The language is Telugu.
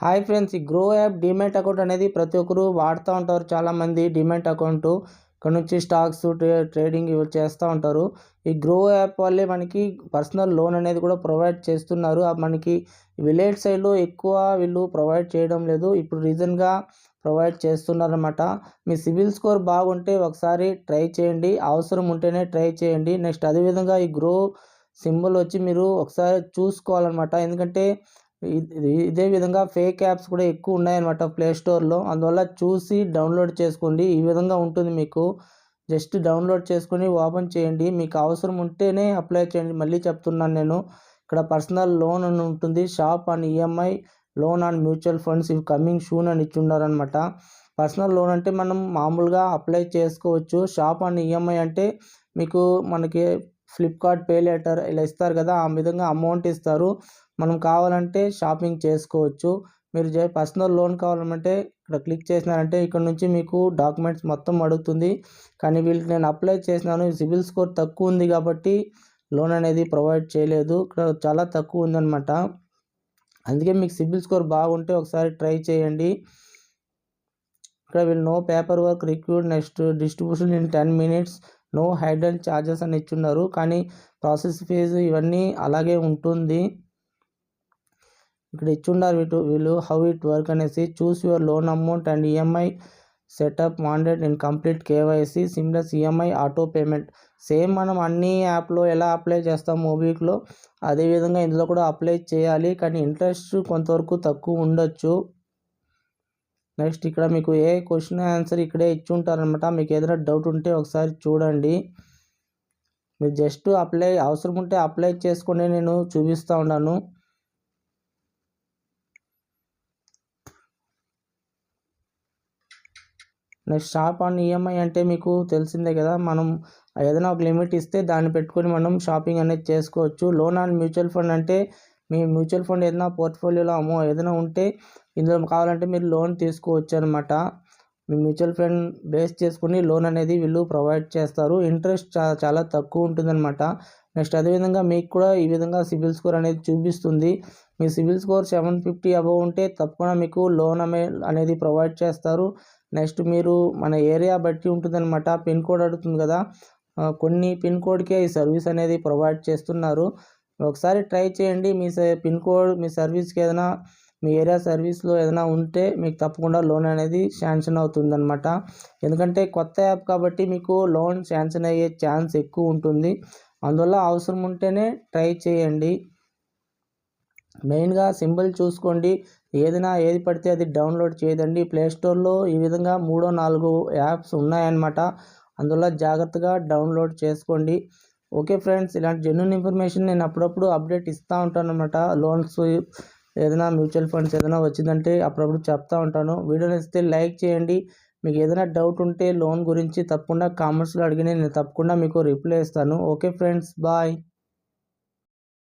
హాయ్ ఫ్రెండ్స్ ఈ గ్రో యాప్ డిమెట్ అకౌంట్ అనేది ప్రతి ఒక్కరు వాడుతూ ఉంటారు. చాలామంది డిమెట్ అకౌంట్ ఇక్కడ నుంచి స్టాక్స్ ట్రేడింగ్ ఇవి చేస్తూ ఉంటారు. ఈ గ్రో యాప్ వల్లే మనకి పర్సనల్ లోన్ అనేది కూడా ప్రొవైడ్ చేస్తున్నారు. మనకి విలేజ్ సైడ్లో ఎక్కువ వీళ్ళు ప్రొవైడ్ చేయడం లేదు. ఇప్పుడు రీజన్గా ప్రొవైడ్ చేస్తున్నారనమాట మీ సిబిల్ స్కోర్ బాగుంటే ఒకసారి ట్రై చేయండి. అవసరం ఉంటేనే ట్రై చేయండి. నెక్స్ట్ అదేవిధంగా ఈ గ్రో సింబల్ వచ్చి మీరు ఒకసారి చూసుకోవాలన్నమాట. ఎందుకంటే ఇదే విధంగా ఫేక్ యాప్స్ కూడా ఎక్కువ ఉన్నాయన్నమాట ప్లే స్టోర్లో. అందువల్ల చూసి డౌన్లోడ్ చేసుకోండి. ఈ విధంగా ఉంటుంది మీకు. జస్ట్ డౌన్లోడ్ చేసుకొని ఓపెన్ చేయండి. మీకు అవసరం ఉంటేనే అప్లై చేయండి. మళ్ళీ చెప్తున్నాను నేను. ఇక్కడ పర్సనల్ లోన్ అని ఉంటుంది. Shop and EMI loan and mutual funds ఇవి కమింగ్ షూన్ అని ఇచ్చున్నారనమాట పర్సనల్ లోన్ అంటే మనం మామూలుగా అప్లై చేసుకోవచ్చు. షాప్ అండ్ ఈఎంఐ అంటే మీకు మనకి ఫ్లిప్కార్ట్ పే లెటర్ ఇలా ఇస్తారు కదా ఆ విధంగా అమౌంట్ ఇస్తారు. మనం కావాలంటే షాపింగ్ చేసుకోవచ్చు. మీరు జే పర్సనల్ లోన్ కావాలంటే ఇక్కడ క్లిక్ చేసినారంటే ఇక్కడ నుంచి మీకు డాక్యుమెంట్స్ మొత్తం అడుగుతుంది. కానీ వీళ్ళకి నేను అప్లై చేసినాను సిబిల్ స్కోర్ తక్కువ ఉంది కాబట్టి లోన్ అనేది ప్రొవైడ్ చేయలేదు. ఇక్కడ చాలా తక్కువ ఉందన్నమాట. అందుకే మీకు సిబిల్ స్కోర్ బాగుంటే ఒకసారి ట్రై చేయండి. ఇక్కడ వీళ్ళు no paper work required next distribution in ten minutes no hide charges అని ఇచ్చున్నారు. కానీ ప్రాసెస్ ఫీజు ఇవన్నీ అలాగే ఉంటుంది. ఇక్కడ ఇచ్చుండారు వీటు వీళ్ళు హౌ ఇట్ వర్క్ అనేసి. Choose your loan amount and EMI setup wanted in complete KYC seamless EMI auto payment. Same మనం అన్ని యాప్లో ఎలా అప్లై చేస్తాం మూవీలో అదేవిధంగా ఇందులో కూడా అప్లై చేయాలి. కానీ ఇంట్రెస్ట్ కొంతవరకు తక్కువ ఉండొచ్చు. నెక్స్ట్ ఇక్కడ మీకు ఏ క్వశ్చన్ ఆన్సర్ ఇక్కడే ఇచ్చి ఉంటారనమాట మీకు ఏదైనా డౌట్ ఉంటే ఒకసారి చూడండి. మీరు జస్ట్ అప్లై అవసరం ఉంటే అప్లై చేసుకుని నేను చూపిస్తూ ఉన్నాను. నెక్స్ట్ షాప్ ఆన్ ఈఎంఐ అంటే మీకు తెలిసిందే కదా. మనం ఏదైనా ఒక లిమిట్ ఇస్తే దాన్ని పెట్టుకొని మనం షాపింగ్ అనేది చేసుకోవచ్చు. లోన్ అండ్ మ్యూచువల్ ఫండ్ అంటే మీ మ్యూచువల్ ఫండ్ ఏదైనా పోర్ట్ఫోలియోలో అమో ఏదైనా ఉంటే ఇందులో కావాలంటే మీరు లోన్ తీసుకోవచ్చు అనమాట మీ మ్యూచువల్ ఫండ్ బేస్ చేసుకుని లోన్ అనేది వీళ్ళు ప్రొవైడ్ చేస్తారు. ఇంట్రెస్ట్ చాలా తక్కువ ఉంటుందన్నమాట. నెక్స్ట్ అదేవిధంగా మీకు కూడా ఈ విధంగా సిబిల్ స్కోర్ అనేది చూపిస్తుంది. మీ CIBIL score seven fifty above ఉంటే తప్పకుండా మీకు లోన్ అనేది ప్రొవైడ్ చేస్తారు. నెక్స్ట్ మీరు మన ఏరియా బట్టి ఉంటుందన్నమాట. పిన్ కోడ్ అడుగుతుంది కదా. కొన్ని పిన్ కోడ్కే ఈ సర్వీస్ అనేది ప్రొవైడ్ చేస్తున్నారు. ఒకసారి ట్రై చేయండి. మీ పిన్ కోడ్ మీ సర్వీస్కి ఏదైనా మీ ఏరియా సర్వీస్లో ఏదైనా ఉంటే మీకు తప్పకుండా లోన్ అనేది శాంక్షన్ అవుతుందన్నమాట. ఎందుకంటే కొత్త యాప్ కాబట్టి మీకు లోన్ శాంక్షన్ అయ్యే ఛాన్స్ ఎక్కువ ఉంటుంది. అందువల్ల అవసరం ఉంటేనే ట్రై చేయండి. మెయిన్గా సింబల్ చూసుకోండి. ఏదైనా ఏది పడితే అది డౌన్లోడ్ చేయదండి ప్లేస్టోర్లో ఈ విధంగా మూడో నాలుగు యాప్స్ ఉన్నాయన్నమాట. అందువల్ల జాగ్రత్తగా డౌన్లోడ్ చేసుకోండి. ఓకే ఫ్రెండ్స్ ఇలాంటి జెన్యున్ ఇన్ఫర్మేషన్ నేను అప్పుడప్పుడు అప్డేట్ ఇస్తూ ఉంటాను అనమాట లోన్స్ ఏదైనా మ్యూచువల్ ఫండ్స్ ఏదైనా వచ్చిందంటే అప్పుడప్పుడు చెప్తా ఉంటాను. వీడియో నచ్చితే లైక్ చేయండి. మీకు ఏదైనా డౌట్ ఉంటే లోన్ గురించి తప్పకుండా కామెంట్స్లో అడిగి నేను తప్పకుండా మీకు రిప్లై ఇస్తాను. Okay friends bye.